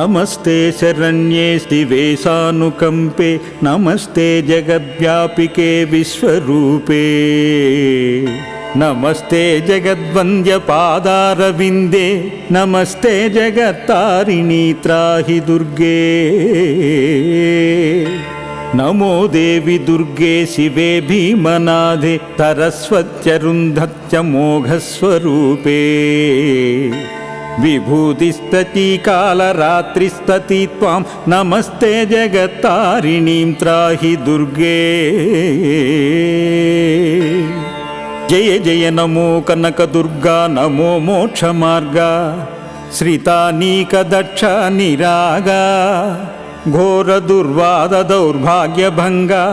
नमस्ते शरण्ये शिवेशानुकम्पे नमस्ते जगद्व्यापिके विश्वरूपे। नमस्ते जगद्वन्द्यपादारविन्दे नमस्ते जगत्तारिणी त्राहि दुर्गे। नमो देवि दुर्गे शिवे भीमनादे तरस्वत्यरुन्धत्यमोघस्वरूपे विभूतिस्तति कालरात्रिस्तति त्वां नमस्ते जगत्तारिणीं त्राहि दुर्गे। जय जय नमो कनकदुर्गा नमो मोक्षमार्ग श्रितानीकदक्ष घोरदुर्वाददौर्भाग्यभङ्गा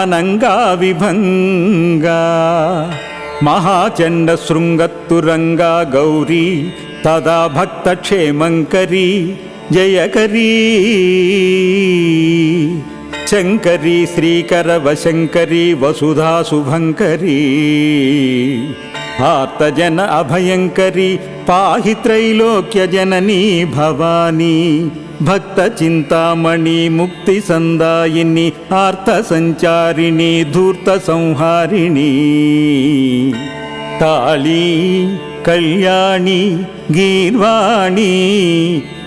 अनङ्गा विभङ्गा। महाचण्डशृङ्गत्तुरङ्गा गौरी తదా భక్తక్షేమంకరీ జయకరీ శంకరీ శ్రీకర వశంకరీ వసుధా శుభంకరీ. ఆర్తజన అభయంకరీ పాహి త్రైలోక్య భవానీ. భక్త చింతామణి ముక్తి సందాయిని ఆర్త సంచారిణి ధూర్త సంహారిణి. తాళీ కళ్యాణి గీర్వాణి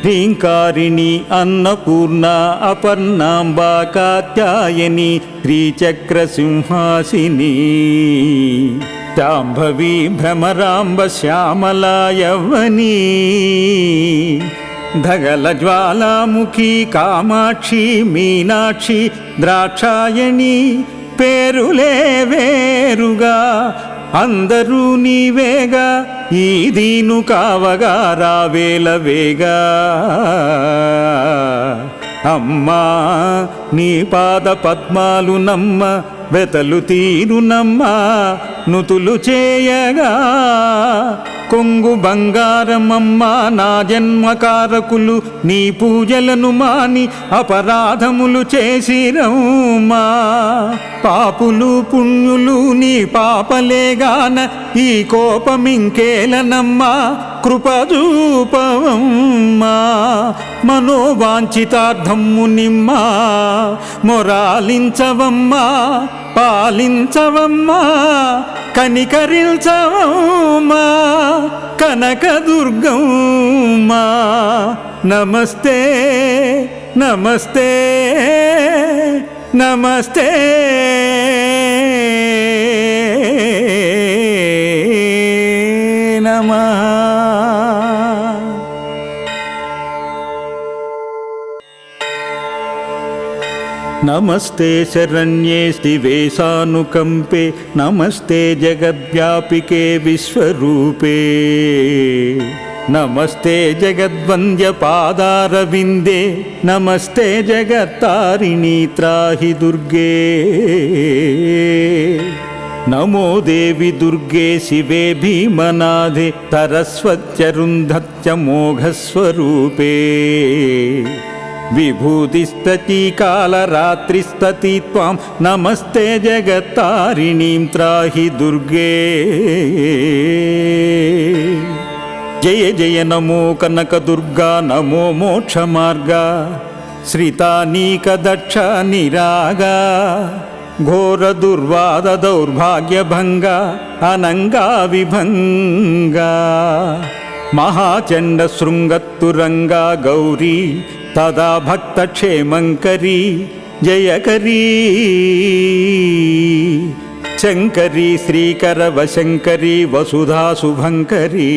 హ్రీంకారిణి అన్నపూర్ణ అపర్ణాంబా కాత్యాయని శ్రీచక్రసింహాసిని శాంభవి భ్రమరాంబ శ్యామలాయవని ధగల జ్వాలాముఖి కామాక్షి మీనాక్షి ద్రాక్షాయణి పేరులే వేరుగా అందరూ నీవేగా ఈ దీను కావగా రావేల వేగా. అమ్మా నీ పాద పద్మాలు నమ్మ వెతలు తీరు నమ్మ నుతులు చేయగా. కొంగు బంగారమమ్మా నా జన్మకారకులు నీ పూజలను మాని అపరాధములు చేసిరమ్మా. పాపులు పుణ్యులు నీ పాపలేగాన ఈ కోపమింకేలనమ్మా. కృపజూపవమ్మా మనోవాంఛితార్థము నిమ్మా మొరాలించవమ్మా పాలించవమ్మా కనికరించవమ్మా కనకదుర్గమ్మా. నమస్తే నమస్తే నమస్తే. नमस्ते शरण्ये शिवेशानुकम्पे नमस्ते जगद्व्यापिके विश्वरूपे। नमस्ते जगद्वन्द्यपादारविन्दे नमस्ते जगत्तारिणी त्राहि दुर्गे। नमो देवि दुर्गे शिवे भीमनाधे भीमनादे तरस्वत्यरुन्धत्यमोघस्वरूपे మోఘస్వరూపే విభూతిస్తీ కాళరాత్రిస్తతి త్వాం నమస్తే జగత్తారిణీం త్రాహి దుర్గే జయ జయ నమో కనక దుర్గా నమో మోక్ష మార్గా శ్రితానీక దక్ష తదా భక్తక్షేమంకరీ జయకరీ శంకరీ శ్రీకర వశంకరీ వసుధా శుభంకరీ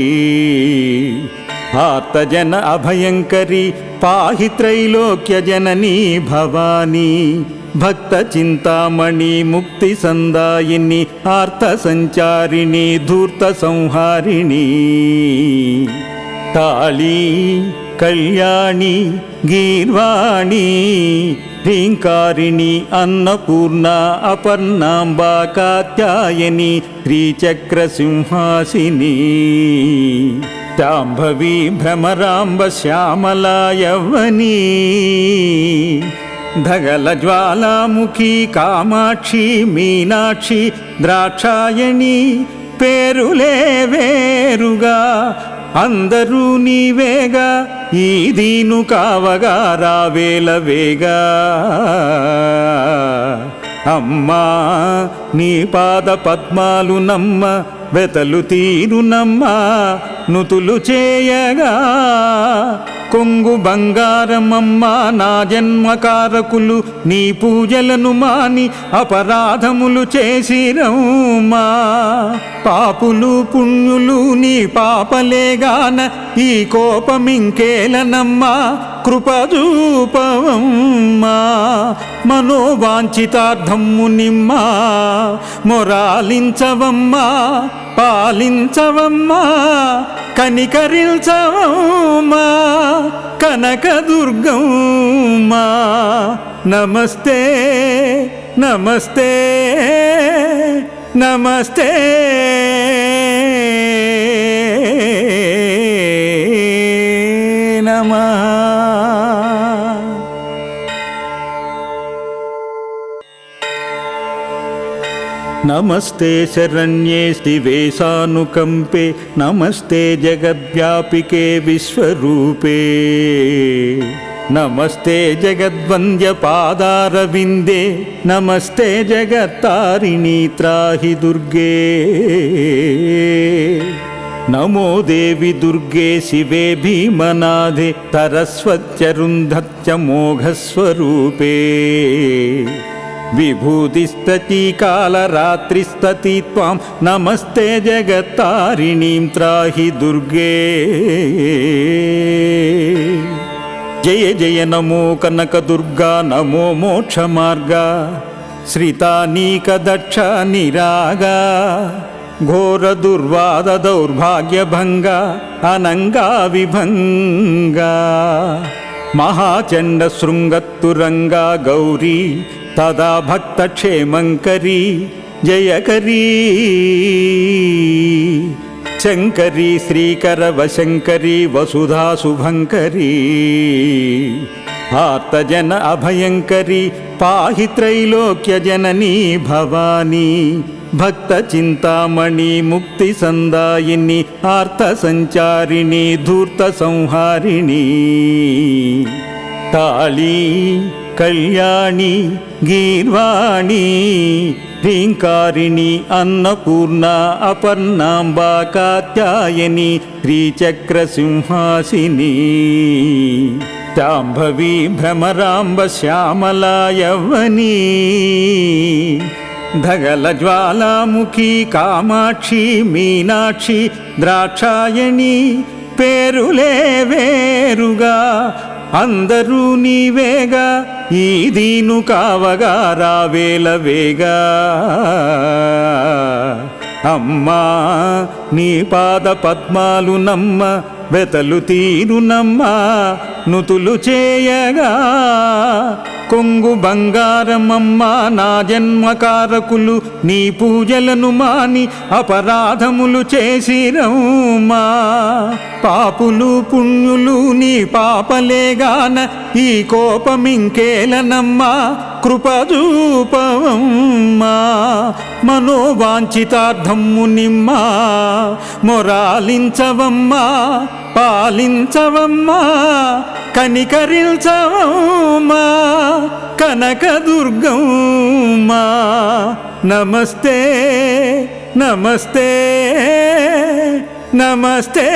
ఆర్తజన అభయంకరీ పాహి త్రైలోక్యజననీ భవానీ. భక్త చింతామణి ముక్తి సందాయిని ఆర్త సంచారిణి ధూర్త సంహారిణి. కాళీ కళ్యాణి గీర్వాణి హ్రీంకారిణి అన్నపూర్ణ అపర్ణాంబా కాత్యాయని శ్రీచక్రసింహాసిని శాంభవి భ్రమరాంబ శ్యామలాయవని ధగల జ్వాలాముఖి కామాక్షి మీనాక్షి ద్రాక్షాయణి పేరులే వేరుగా అందరూ నీవేగా ఈ దీను కావగా రావేల వేగా. అమ్మా నీ పాద పద్మాలు నమ్మ వెతలు తీరునమ్మా నుతులు చేయగా. కొంగు బంగారమమ్మా నా జన్మకారకులు నీ పూజలను మాని అపరాధములు చేసిరమ్మా. పాపులు పుణ్యులు నీ పాపలేగాన ఈ కోపమింకేలనమ్మా. కృపదూపవమ్మా మనోవాంఛితార్థమ్ము నిమ్మా మొరాలించవమ్మా. పాలించవమ్మా కనికరించవమ్మా కనకదుర్గమ్మా. నమస్తే నమస్తే నమస్తే. నమః नमस्ते शरण्ये स्थिवेशानुकम्पे नमस्ते जगद्व्यापिके विश्वरूपे। नमस्ते जगद्वन्द्यपादारविन्दे नमस्ते जगत्तारिणी त्राहि दुर्गे। नमो देवि दुर्गे शिवे भीमनाधे भीमनादे तरस्वत्यरुन्धत्यमोघस्वरूपे మోఘస్వరూపే విభూతిస్తీ కాలరాత్రిస్తతి త్వాం నమస్తే జగత్తారిణీం త్రాహి దుర్గే. జయ జయ నమో కనక దుర్గా నమో మోక్ష మార్గా. శ్రితానీక దక్ష నిరాగా. తదా భక్తక్షేమంకరీ జయకరీ. శంకరీ శ్రీకర వశంకరీ వసుధా శుభంకరీ ఆర్తజన అభయంకరీ పాహి త్రైలోక్య జననీ భవానీ. భక్త చింతామణి ముక్తి సందాయిని ఆర్త సంచారిణి ధూర్త సంహారిణి. తాళీ కళ్యాణి గీర్వాణి హ్రీంకారిణి అన్నపూర్ణ అపర్ణాంబా కాత్యాయని శ్రీచక్రసింహాసిని శాంభవి భ్రమరాంబ శ్యామలా ధగల జ్వాలాముఖి కామాక్షి మీనాక్షి ద్రాక్షాయణి పేరులే వేరుగా అందరూ నీవేగా ఈ దీను కావగా రావేల వేగా. అమ్మా నీ పాద పద్మాలు నమ్మ వెతలు తీరునమ్మా నుతులు చేయగా. కొంగు బంగారమమ్మా నా జన్మకారకులు నీ పూజలను మాని అపరాధములు చేసిరమ్మా పాపులు పుణ్యులు నీ పాపలేగాన ఈ కోపమింకేలనమ్మా. కృపదూపవమ్మా మనోవాంఛితార్థమ్ము నిమ్మా మొరాలించవమ్మా. పాలించవమ్మా కనికరించవమ్మా కనకదుర్గమ్మా. నమస్తే నమస్తే నమస్తే.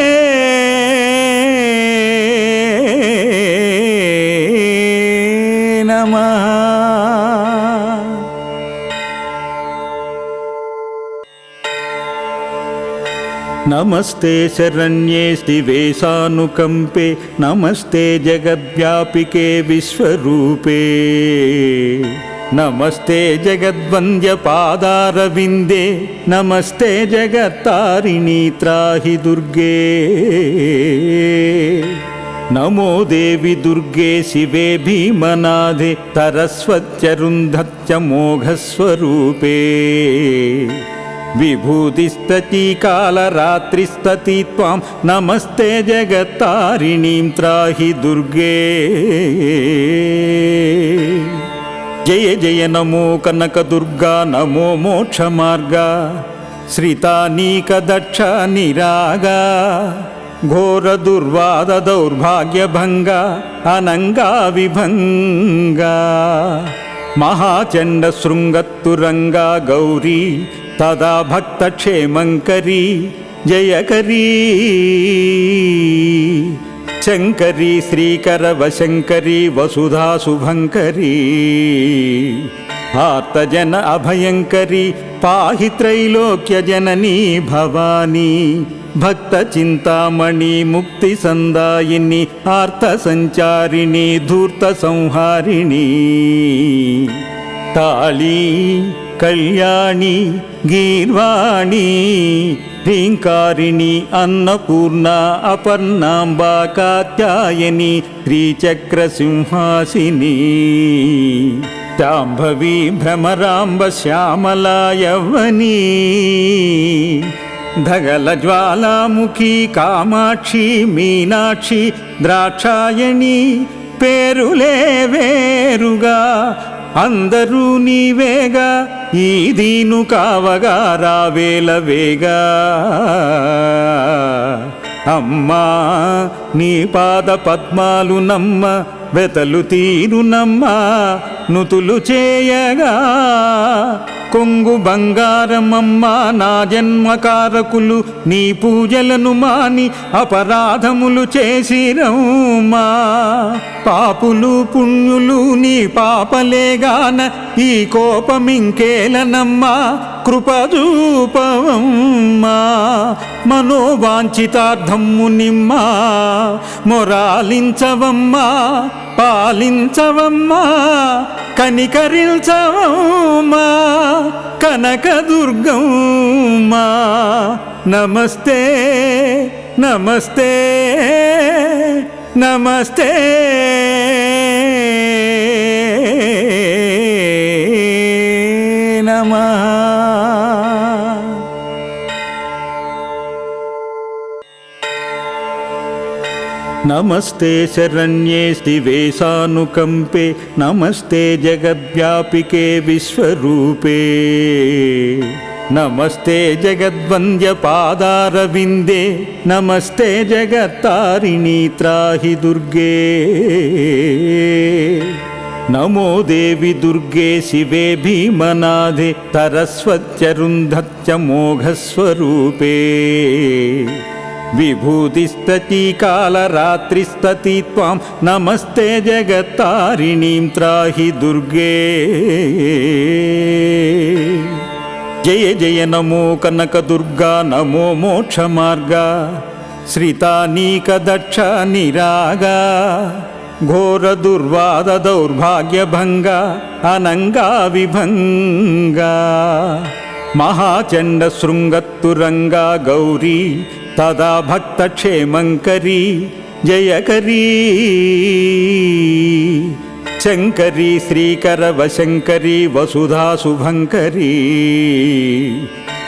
नमस्ते शरण्ये शिवेशानुकम्पे नमस्ते जगद्व्यापिके विश्वरूपे। नमस्ते जगद्वन्द्यपादारविन्दे नमस्ते जगत्तारिणी त्राहि दुर्गे। नमो देवि दुर्गे शिवे भीमनाधे भीमनादे तरस्वत्यरुन्धत्यमोघस्वरूपे మోఘస్వరూపే విభూతిస్తీ కాలరాత్రిస్తతి త్వాం నమస్తే జగత్తారిణీం త్రాహి దుర్గే జయ జయ నమో కనక దుర్గా నమో మోక్ష మార్గా శ్రితానీక దక్ష నిరాగా ఘోర తదా భక్తక్షేమంకరీ జయకరీ. శంకరీ శ్రీకర వశంకరీ వసుధా శుభంకరీ ఆర్తజన అభయంకరీ పాహి త్రైలోక్య జననీ భవానీ. భక్త చింతామణి ముక్తి సందాయిని ఆర్త సంచారిణి ధూర్త సంహారిణి. తాళీ కళ్యాణి గీర్వాణి హ్రీంకారిణి అన్నపూర్ణ అపర్ణాంబా కాత్యాయని శ్రీచక్రసింహాసిని శాంభవి భ్రమరాంబ శ్యామలాయవని ధగల జ్వాలాముఖి కామాక్షి మీనాక్షి ద్రాక్షాయణి పేరులే వేరుగా అందరూ నీవేగా ఈ దీను కావగా రావేల వేగా. అమ్మా నీ పాద పద్మాలు నమ్మ వెతలు తీరునమ్మా నుతులు చేయగా. కొంగు బంగారమమ్మా నా జన్మకారకులు నీ పూజలను మాని అపరాధములు చేసిరమ్మా. పాపులు పుణ్యులు నీ పాపలేగాన ఈ కోపమింకేలనమ్మా. కృపదూపవమ్మా మనోవాంఛితార్థము నిమ్మా మొరాలించవమ్మా పాలించవమ్మా కనికరించవమ్మా కనకదుర్గమ్మా. నమస్తే నమస్తే నమస్తే. నమా नमस्ते शरण्ये शिवेशानुकम्पे नमस्ते जगद्व्यापिके विश्वरूपे। नमस्ते जगद्वन्द्यपादारविन्दे नमस्ते जगत्तारिणी त्राहि दुर्गे। नमो देवि दुर्गे शिवे भीमनाधे भीमनाधि तरस्वत्यरुन्धत्यमोघस्वरूपे మోఘస్వరూపే విభూతిస్తీ కాళరాత్రిస్తతి త్వాం నమస్తే జగత్తారిణీం త్రాహి దుర్గే జయ జయ నమో కనక దుర్గా నమో మోక్ష మార్గా శ్రితానీక దక్ష నిరాగా ఘోర దుర్వాద తదా భక్త జయకరీ శంకరీ శ్రీకర వశంకరీ వసుధా శుభంకరీ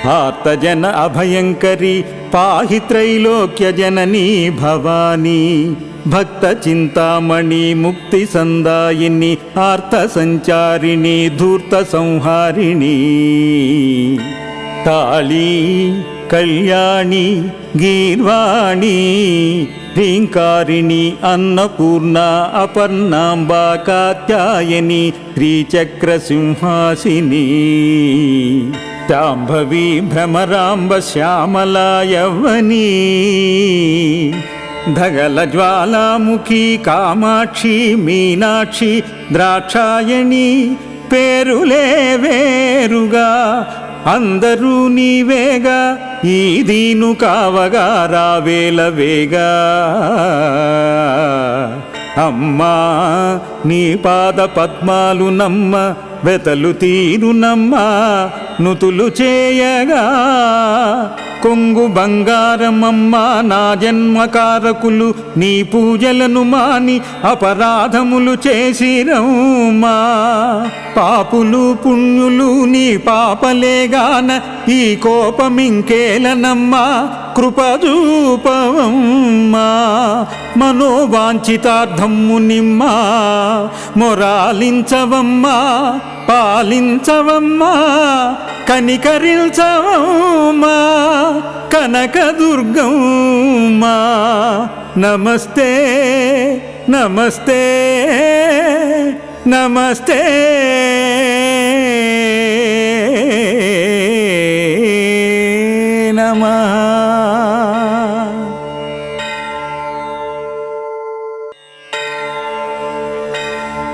ఆర్తజన అభయంకరీ పాహి త్రైలోక్య జననీ భవానీ. భక్త చింతామణి ముక్తి సందాయిని ఆర్త సంచారిణి ధూర్త సంహారిణి. తాళీ కళ్యాణి గీర్వాణి హ్రీంకారిణి అన్నపూర్ణ అపర్ణాంబా కాత్యాయని శ్రీచక్రసింహాసిని శాంభవి భ్రమరాంబ శ్యామలాయవని ధగల జ్వాలాముఖి కామాక్షి మీనాక్షి ద్రాక్షాయణి పేరులే వేరుగా అందరూ నీవేగా ఈ దీను కావగా రావేల వేగా. అమ్మా నీ పాద పద్మాలు నమ్మ వెతలు తీరునమ్మ నుతులు చేయగా. కొంగు బంగారమమ్మ నా జన్మకారకులు నీ పూజలను మాని అపరాధములు చేసిరమ్మా. పాపులు పుణ్యులు నీ పాపలేగాన ఈ కోపమింకేలనమ్మా. కృపదూపమమ్మా మనోవాంఛితార్థము నిమ్మా మొరాలించవమ్మా పాలించవమ్మా కనికరించవమ్మా కనకదుర్గమ్మా. నమస్తే నమస్తే నమస్తే.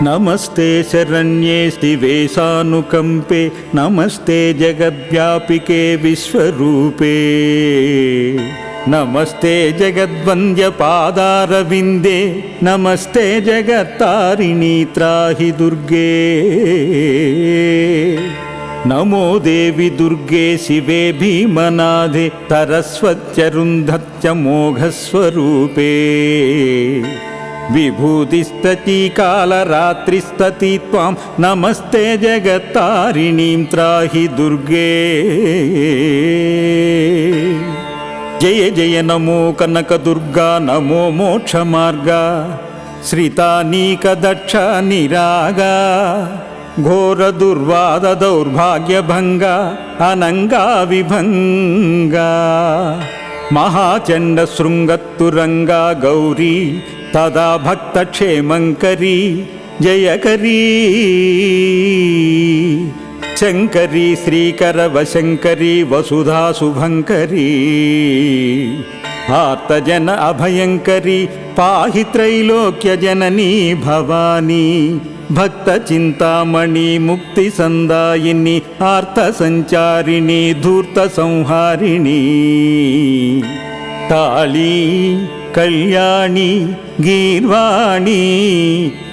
नमस्ते शरण्ये शिवेशानुकम्पे नमस्ते जगद्व्यापिके विश्वरूपे। नमस्ते जगद्वन्द्यपादारविन्दे नमस्ते जगत्तारिणी त्राहि दुर्गे। नमो देवि दुर्गे शिवे भीमनाधि तरस्वत्यरुन्धत्यमोघस्वरूपे విభూతిస్తీ కాళరాత్రిస్తతి త్వాం నమస్తే జగత్తారిణీం త్రాహి దుర్గే జయ జయ నమో కనక దుర్గా నమో మోక్ష మార్గా శ్రితానీక దక్ష నిరాగా ఘోర తదా భక్తక్షేమంకరీ జయకరీ శంకరీ శ్రీకర వశంకరీ వసుధా శుభంకరీ ఆర్తజన అభయంకరీ పాహి త్రైలోక్య భవానీ. భక్త చింతామణి ముక్తి సందాయిని ఆర్త సంచారిణి ధూర్త సంహారిణి. తాళీ కళ్యాణి గీర్వాణి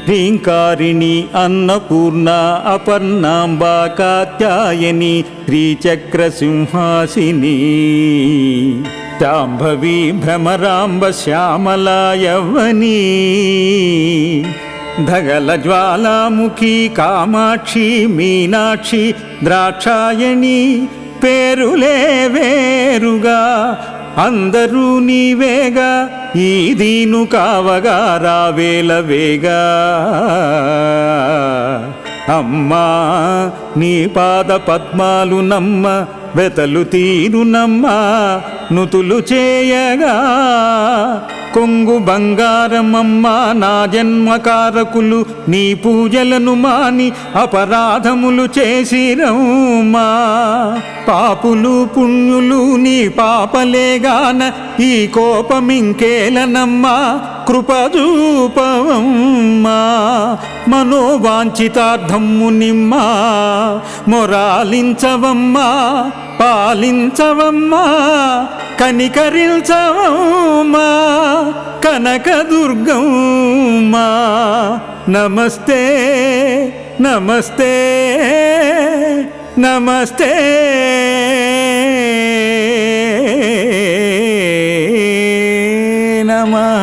హ్రీంకారిణి అన్నపూర్ణ అపర్ణాంబా కాత్యాయని శ్రీచక్రసింహాసిని శాంభవి భ్రమరాంబ శ్యామలాయవని ధగల జ్వాలాముఖి కామాక్షి మీనాక్షి ద్రాక్షాయణి పేరులే వేరుగా అందరూ నీవేగా ఈ దీను కావగా రావేల వేగా. అమ్మా నీ పాద పద్మాలు నమ్మ వెతలు తీరునమ్మా నుతులు చేయగా. కొంగు బంగారమమ్మా నా జన్మకారకులు నీ పూజలను మాని అపరాధములు చేసిరమ్మా. పాపులు పుణ్యులు నీ పాపలేగాన ఈ కోపమింకేలనమ్మా. కృపదూపవమ్మా మనోవాంఛితార్థమ్ము నిమ్మా మొరాలించవమ్మా. పాలించవమ్మా కనికరించవమ్మా కనకదుర్గమ్మా. నమస్తే నమస్తే నమస్తే. నమా